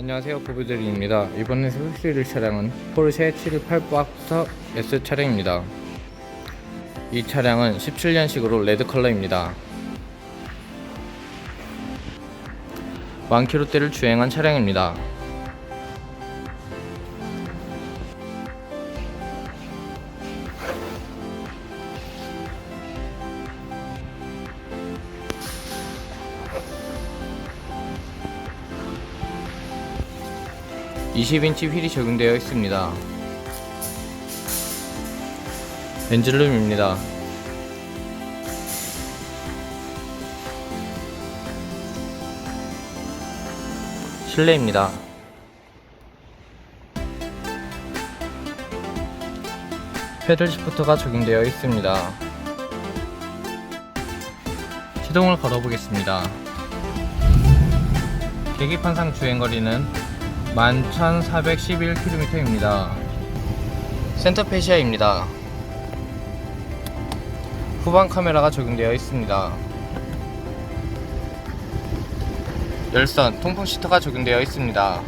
안녕하세요. 부부들입니다. 이번에 소개해드릴 차량은 포르쉐 718 박서 S 차량입니다. 이 차량은 17년식으로 레드 컬러입니다. 만 킬로대를 주행한 차량입니다 (20인치) 휠이 적용되어 있습니다. 엔진룸입니다. 실내입니다. 패들 시프트가 적용되어 있습니다. 시동을 걸어보겠습니다. 계기판상 주행거리는 11,411km입니다. 센터페시아입니다. 후방 카메라가 적용되어 있습니다. 열선, 통풍 시트가 적용되어 있습니다.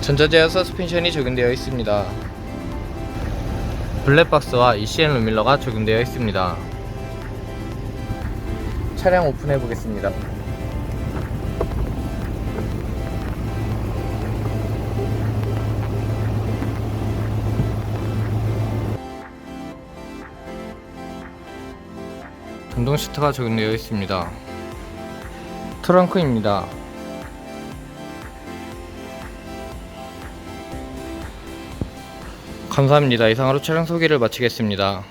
전자제어 서스펜션이 적용되어 있습니다. 블랙박스와 ECN 루밀러가 적용되어 있습니다. 차량 오픈해 보겠습니다. 전동 시트가 적용되어 있습니다. 트렁크입니다. 감사합니다. 이상으로 차량 소개를 마치겠습니다.